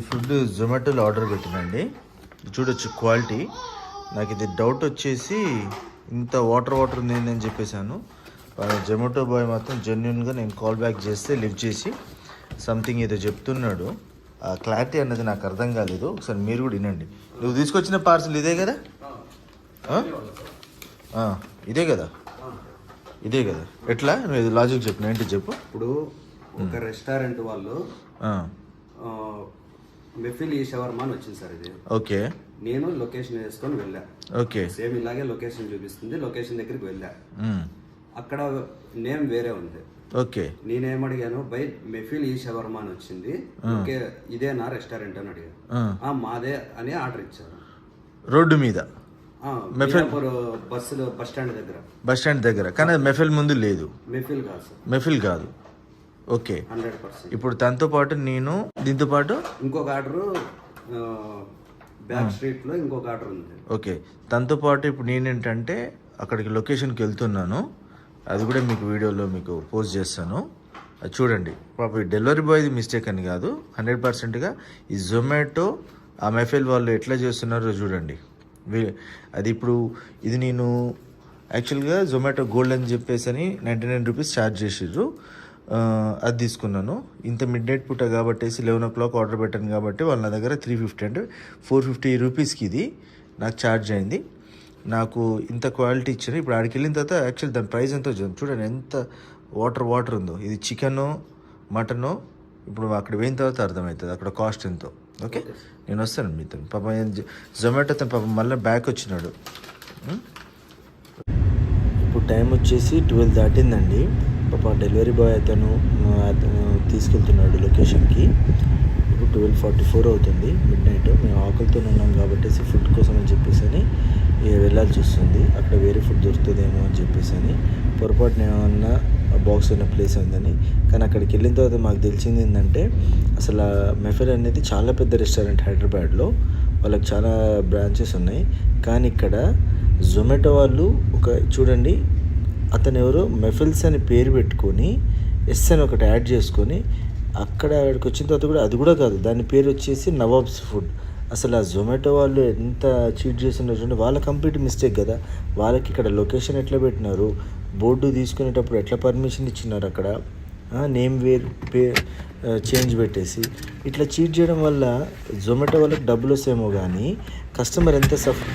ఈ food జొమాటోలో order పెట్టినండి. చూడొచ్చు quality. నాకు ఇది డౌట్ వచ్చేసి ఇంత వాటర్ వాటర్ ఉంది అని చెప్పేశాను జొమాటో బాయ్ మాత్రం జెన్యున్గా నేను కాల్ బ్యాక్ చేస్తే లిఫ్ట్ చేసి సంథింగ్ ఏదో చెప్తున్నాడు. ఆ క్లారిటీ అన్నది నాకు అర్థం కాలేదు. ఒకసారి మీరు కూడా వినండి. నువ్వు తీసుకొచ్చిన పార్సల్ ఇదే కదా? ఇదే కదా? ఇదే కదా? ఎట్లా? నువ్వు ఇది లాజిక్ చెప్పు ఏంటి చెప్పు? ఇప్పుడు ఒక రెస్టారెంట్ వాళ్ళు మెఫిల్ ఈ షవర్మా అని వచ్చింది సార్ ఇది. ఓకే. నేను లొకేషన్ వేసుకొని వెళ్ళా. ఓకే. సేమ్ ఇలాగే లొకేషన్ చూపిస్తుంది లొకేషన్ దగ్గరికి వెళ్ళా. అక్కడ నేమ్ వేరే ఉంది. ఓకే. నేనేమడిగాను బై మెఫిల్ ఈ షవర్మా అని వచ్చింది. ఓకే ఇదేనా రెస్టారెంట్ అని అడిగాను. మాదే అని ఆర్డర్ ఇచ్చారు. రోడ్డు మీద? బస్సులో బస్ స్టాండ్ దగ్గర. బస్ స్టాండ్ దగ్గర. కానీ మెఫిల్ ముందు లేదు. మెఫిల్ కాదు మెఫిల్ కాదు. ఓకే. Hundred percent. ఇప్పుడు తనతో పాటు నేను దీంతో పాటు? ఇంకొక ఆర్డర్ బ్యాక్ స్ట్రీట్లో ఇంకొక ఆర్డర్ ఉంది. ఓకే. తనతో పాటు ఇప్పుడు నేనేంటంటే అక్కడికి లొకేషన్కి వెళ్తున్నాను. అది కూడా మీకు వీడియోలో మీకు పోస్ట్ చేస్తాను. అది చూడండి. పాప ఈ డెలివరీ బాయ్ది మిస్టేక్ అని కాదు. హండ్రెడ్ పర్సెంట్గా ఈ జొమాటో ఆ మెఫైల్ వాళ్ళు ఎట్లా చేస్తున్నారో చూడండి. అది ఇప్పుడు ఇది నేను యాక్చువల్గా జొమాటో గోల్డ్ అని చెప్పేసి అని నైంటీ నైన్ రూపీస్ ఛార్జ్ చేసిర్రు. ఆ, అది తీసుకున్నాను. ఇంత మిడ్ నైట్ పూట కాబట్టి లెవెన్ ఓ క్లాక్ ఆర్డర్ పెట్టాను కాబట్టి వాళ్ళ నా దగ్గర త్రీ ఫిఫ్టీ అంటే ఫోర్ ఫిఫ్టీ రూపీస్కి ఇది. నాకు ఛార్జ్ అయింది. నాకు ఇంత క్వాలిటీ ఇచ్చారు. ఇప్పుడు ఆడికి వెళ్ళిన తర్వాత యాక్చువల్ దాని ప్రైస్ ఎంతో చూడండి. చూడండి ఎంత వాటర్ వాటర్ ఉందో. ఇది చికెను మటను ఇప్పుడు అక్కడ పోయిన తర్వాత అర్థమవుతుంది. అక్కడ కాస్ట్ ఎంతో. ఓకే నేను వస్తాను మీతో. పాప జొమాటో తను పాపం మళ్ళీ బ్యాక్ వచ్చినాడు? ఇప్పుడు టైం వచ్చేసి ట్వెల్వ్ దాటిందండి. పాప డెలివరీ బాయ్ అతను అతను తీసుకెళ్తున్నాడు లొకేషన్కి. ఇప్పుడు ట్వెల్వ్ ఫార్టీ ఫోర్ అవుతుంది మిడ్ నైట్ మేము ఆకలితో ఉన్నాం కాబట్టి ఫుడ్ కోసం అని చెప్పేసి అని వెళ్ళాల్సి వస్తుంది. అక్కడ వేరే ఫుడ్ దొరుకుతుందేమో అని చెప్పేసి అని పొరపాటున ఏమన్నా బాక్స్ ఉన్న ప్లేస్ ఉందని. కానీ అక్కడికి వెళ్ళిన తర్వాత మాకు తెలిసింది ఏంటంటే అసలు మెఫెల్ అనేది చాలా పెద్ద రెస్టారెంట్ హైదరాబాద్లో. వాళ్ళకి చాలా బ్రాంచెస్ ఉన్నాయి. కానీ ఇక్కడ జొమాటో వాళ్ళు ఒక చూడండి అతను ఎవరు మెఫిల్స్ అని పేరు పెట్టుకొని ఎస్ అని ఒకటి యాడ్ చేసుకొని అక్కడ అక్కడికి వచ్చిన తర్వాత కూడా అది కూడా కాదు. దాని పేరు వచ్చేసి నవాబ్స్ ఫుడ్. అసలు ఆ జొమాటో వాళ్ళు ఎంత చీట్ చేస్తున్నారు వాళ్ళ కంప్లీట్ మిస్టేక్ కదా. వాళ్ళకి ఇక్కడ లొకేషన్ ఎట్లా పెట్టినారు? బోర్డు తీసుకునేటప్పుడు ఎట్లా పర్మిషన్ ఇచ్చినారు అక్కడ? నేమ్ వేర్ పే చేంజ్ పెట్టేసి. ఇట్లా చీట్ చేయడం వల్ల జొమాటో వాళ్ళకి డబ్బులు వస్తేమో కానీ కస్టమర్ ఎంత సఫర్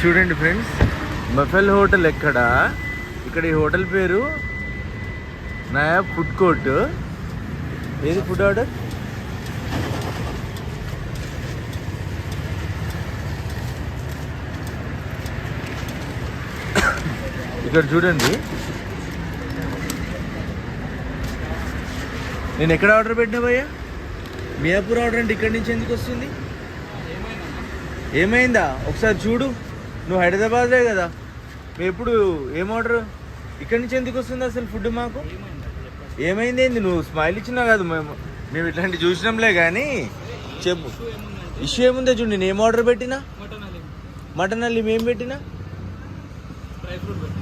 చూడండి ఫ్రెండ్స్. మఫెల్ హోటల్ ఎక్కడ? ఇక్కడ ఈ హోటల్ పేరు నయా ఫుడ్ కోర్ట్. ఏది ఫుడ్ ఆర్డర్? ఇక్కడ చూడండి. నేను ఎక్కడ ఆర్డర్ పెట్టినా భయ్యా? మియాపూర్ ఆర్డర్ అంటే ఇక్కడి నుంచి ఎందుకు వస్తుంది? ఏమైందా? ఒకసారి చూడు. నువ్వు హైదరాబాద్లే కదా. మేము ఎప్పుడు ఏం ఆర్డర్ ఇక్కడి నుంచి ఎందుకు వస్తుంది అసలు ఫుడ్ మాకు? ఏమైంది ఏంది? నువ్వు స్మైల్ ఇచ్చినా కాదు మేము. మేము ఇట్లాంటి చూసినాంలే కానీ చెప్పు. ఇష్యూ ఏముందో చూడు నేను ఏం ఆర్డర్ పెట్టినా? మటన్ అల్లి మేము పెట్టినా?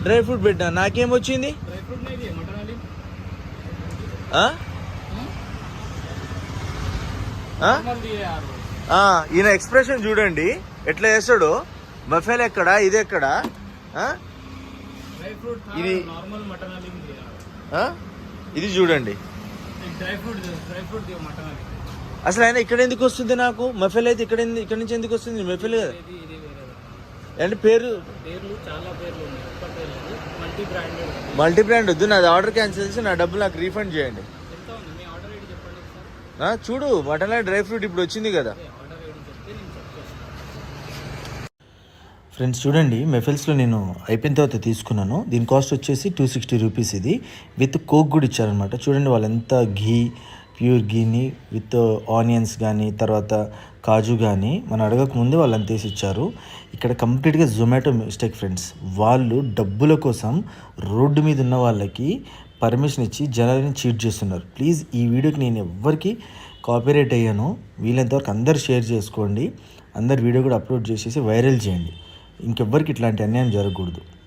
డ్రై ఫ్రూట్ పెట్టినా? నాకేం వచ్చింది? ఈయన ఎక్స్ప్రెషన్ చూడండి. ఎట్లా చేస్తాడో? బఫెల్ ఎక్కడ? ఇది ఎక్కడ? ఇది? ఇది చూడండి. అసలు ఆయన ఇక్కడ ఎందుకు వస్తుంది నాకు? మఫెల్ అయితే ఇక్కడ ఇక్కడ నుంచి ఎందుకు వస్తుంది? మఫెల్ కదా. అంటే పేరు? మల్టీ బ్రాండ్ వద్దు. నాది ఆర్డర్ క్యాన్సిల్ చేసి నా డబ్బులు నాకు రీఫండ్ చేయండి. చూడు మటన్ డ్రై ఫ్రూట్ ఇప్పుడు వచ్చింది కదా ఆర్డర్ ఐడి చెప్తే నేను చెప్తాను ఫ్రెండ్స్ చూడండి మెఫిల్స్లో నేను అయిపోయిన తర్వాత తీసుకున్నాను. దీని కాస్ట్ వచ్చేసి టూ సిక్స్టీ రూపీస్ ఇది. విత్ కోక్ కూడా ఇచ్చారనమాట చూడండి వాళ్ళు ఎంత ఘీ ప్యూర్ ఘీని విత్ ఆనియన్స్ కానీ తర్వాత కాజు కానీ మనం అడగక ముందే వాళ్ళు అంత వేసి ఇచ్చారు. ఇక్కడ కంప్లీట్గా జొమాటో మిస్టేక్ ఫ్రెండ్స్. వాళ్ళు డబ్బుల కోసం రోడ్డు మీద ఉన్న వాళ్ళకి పర్మిషన్ ఇచ్చి జనాలని చీట్ చేస్తున్నారు. ప్లీజ్ ఈ వీడియోకి నేను ఎవ్వరికి కాపీరైట్ అయ్యాను. వీలైనంతవరకు అందరు షేర్ చేసుకోండి. అందరు వీడియో కూడా అప్లోడ్ చేసేసి వైరల్ చేయండి. ఇంకెవ్వరికి ఇట్లాంటి అన్యాయం జరగకూడదు.